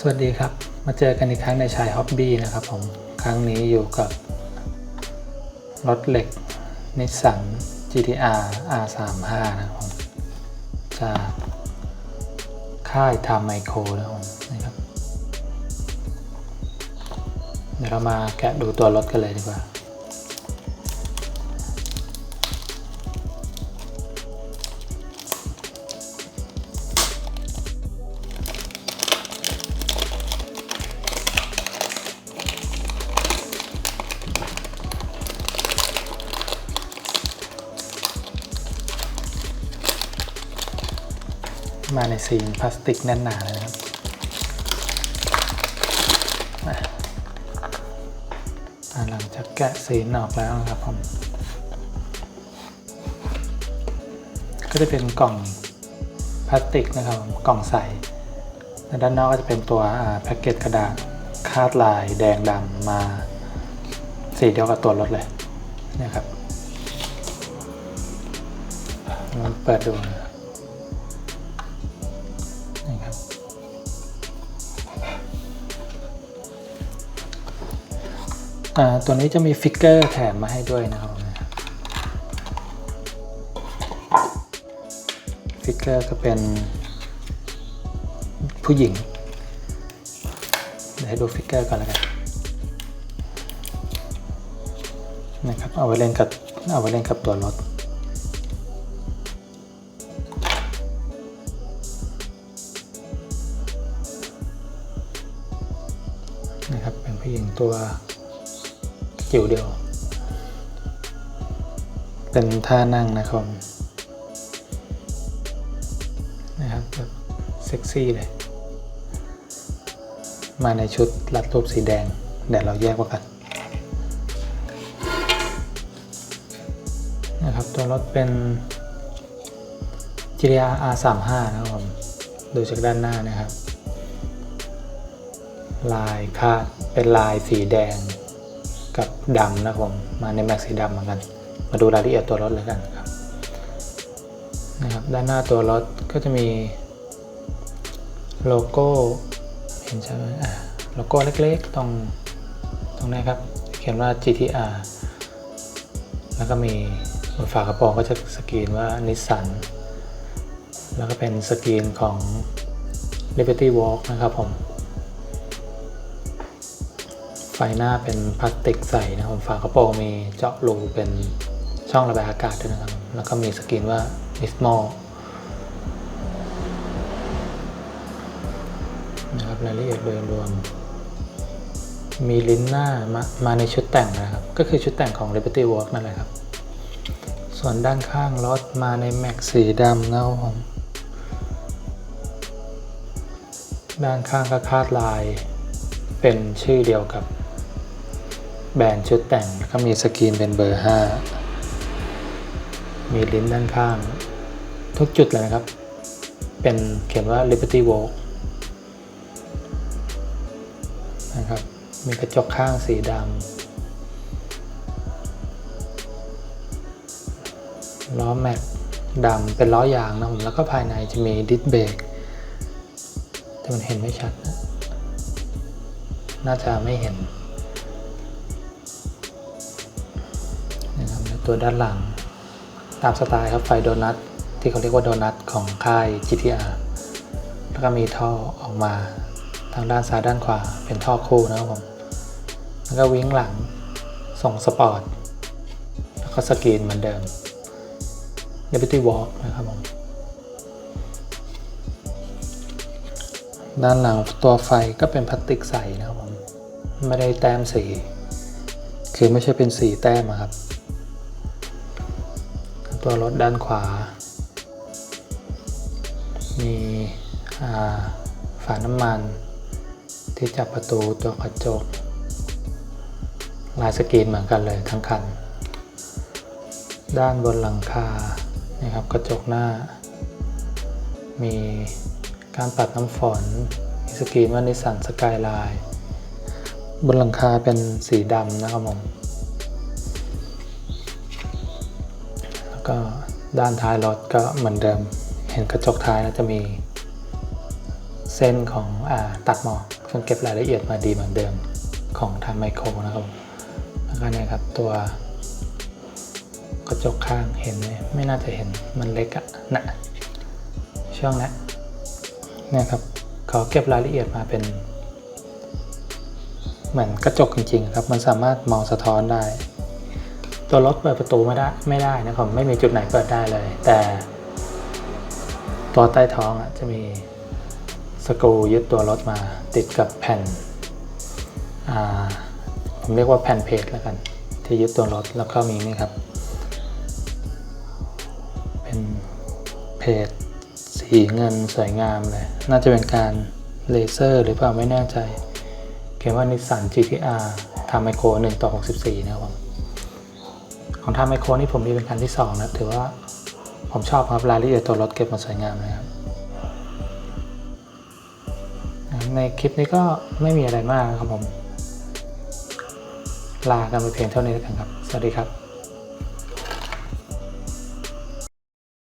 สวัสดีครับ มาเจอกันอีกครั้งในชายฮ็อบบี้นะครับผม ครั้งนี้อยู่กับรถเหล็กนิสสัน GTR R35 นะครับผมจากค่ายทามไมโครนะครับผมนะครับ เดี๋ยวเรามาแกะดูตัวรถกันเลยดีกว่า มาในซีนพลาสติกแน่นหนาเลยนะครับหลังจากแกะซีนออกแล้วนะครับผมก็จะเป็นกล่องพลาสติกนะครับกล่องใสและด้านนอกก็จะเป็นตัวแพ็กเกจกระดาษคาดลายแดงดำมาสีเดียวกับตัวรถเลยนี่ครับเปิดดูนะ ตัวนี้จะมีฟิกเกอร์แถมมาให้ด้วยนะครับฟิกเกอร์ก็เป็นผู้หญิง เดี๋ยวให้ดูฟิกเกอร์ก่อนแล้วกันนะครับเอาไว้เล่นกับเอาไว้เล่นกับตัวรถนะครับเป็นผู้หญิงตัว จิ๋วเดียว เป็นท่านั่งนะครับนะครับแบบเซ็กซี่เลย มาในชุดรัดรูปสีแดงเดี๋ยวเราแยกว่ากันนะครับตัวรถเป็น GTR R35 นะครับผมดูจากด้านหน้านะครับ ลายคาดเป็นลายสีแดง กับดำนะผมมาในแม็กสีดำเหมือนกัน มาดูรายละเอียดตัวรถเลยกันครับนะครับด้านหน้าตัวรถก็จะมีโลโก้เห็นใช่ไหมอ่าโลโก้เล็กๆตรงตรงนี้ครับ เขียนว่า GTR แล้วก็มีบนฝากระโปรงก็จะสกรีนว่านิสสันแล้วก็เป็นสกรีนของ Liberty Walk นะครับผม ไฟหน้าเป็นพลาสติกใสนะครับฝากระโปรงมีเจาะรูเป็นช่องระบายอากาศด้วยนะครับ แล้วก็มีสกรีนว่า i s m o นะครับรายละเอียดโดยรวม มีลิ้นหน้ามามาในชุดแต่งนะครับ ก็คือชุดแต่งของ Liberty Walk นั่นแหละครับ ส่วนด้านข้างรถมาในแม็กสีดำนะครับผมด้านข้างก็คาดลายเป็นชื่อเดียวกับ แบรนด์ชุดแต่งก็มีสกรีนเป็นเบอร์ 5 มีลิ้นด้านข้าง ทุกจุดเลยนะครับ เป็นเขียนว่า Liberty Walk นะครับ มีกระจกข้างสีดำล้อแม็กดำเป็นล้อยางนะผมแล้วก็ภายในจะมีดิสเบรกแต่มันเห็นไม่ชัดนะน่าจะไม่เห็น ตัวด้านหลัง ตามสไตล์ครับไฟโดนัทที่เขาเรียกว่าโดนัทของค่าย GTR แล้วก็มีท่อออกมาทางด้านซ้ายด้านขวาเป็นท่อคู่นะครับผม แล้วก็วิ้งหลังส่งสปอร์ต แล้วก็สกรีนเหมือนเดิม Liberty Walk นะครับผม ด้านหลังตัวไฟก็เป็นพลาสติกใสนะครับผม ไม่ได้แต้มสี คือไม่ใช่เป็นสีแต้มครับ ตัวรถด้านขวา มีอ่าฝาน้ำมัน ที่จับประตูตัวกระจก ลายสกรีนเหมือนกันเลยทั้งคัน ด้านบนหลังคานะครับกระจกหน้า มีการปัดน้ำฝนมีสกรีนว่านิสสันสกายไลน์บนหลังคาเป็นสีดำนะครับผม ก็ด้านท้ายรถก็เหมือนเดิม เห็นกระจกท้ายแล้วจะมีเส้นของอตัดหมอกซึ่งเก็บรายละเอียดมาดีเหมือนเดิมของทางไมโครนะครับแล้วก็เนี่ยครับตัวกระจกข้างเห็นไหมไม่น่าจะเห็นมันเล็กอะนะช่วงนี้เนี่ยครับเขาเก็บรายละเอียดมาเป็น เหมือนกระจกจริงๆครับ มันสามารถมองสะท้อนได้ ตัวรถเปิดประตูไม่ได้ไม่ได้นะครับ ไม่มีจุดไหนเปิดได้เลย แต่ตัวใต้ท้องอะจะมีสกรูยึดตัวรถมาติดกับแผ่นอ่าผมเรียกว่าแผ่นเพจแล้วกัน ที่ยึดตัวรถแล้วก็มีนี่ครับ เป็นเพจสีเงินสวยงามเลย น่าจะเป็นการเลเซอร์หรือเปล่าไม่แน่ใจ เขียนว่านิสสัน GTR ทำไมโคร1ต่อ64 นะครับผม ของทางไมโครนี่ผมมีเป็นคันที่2นะถือว่าผมชอบครับรายละเอียดตัวรถเก็บมาสวยงามเลยครับ ในคลิปนี้ก็ไม่มีอะไรมากครับผม ลากันไปเพียงเท่านี้แล้วกันครับ สวัสดีครับ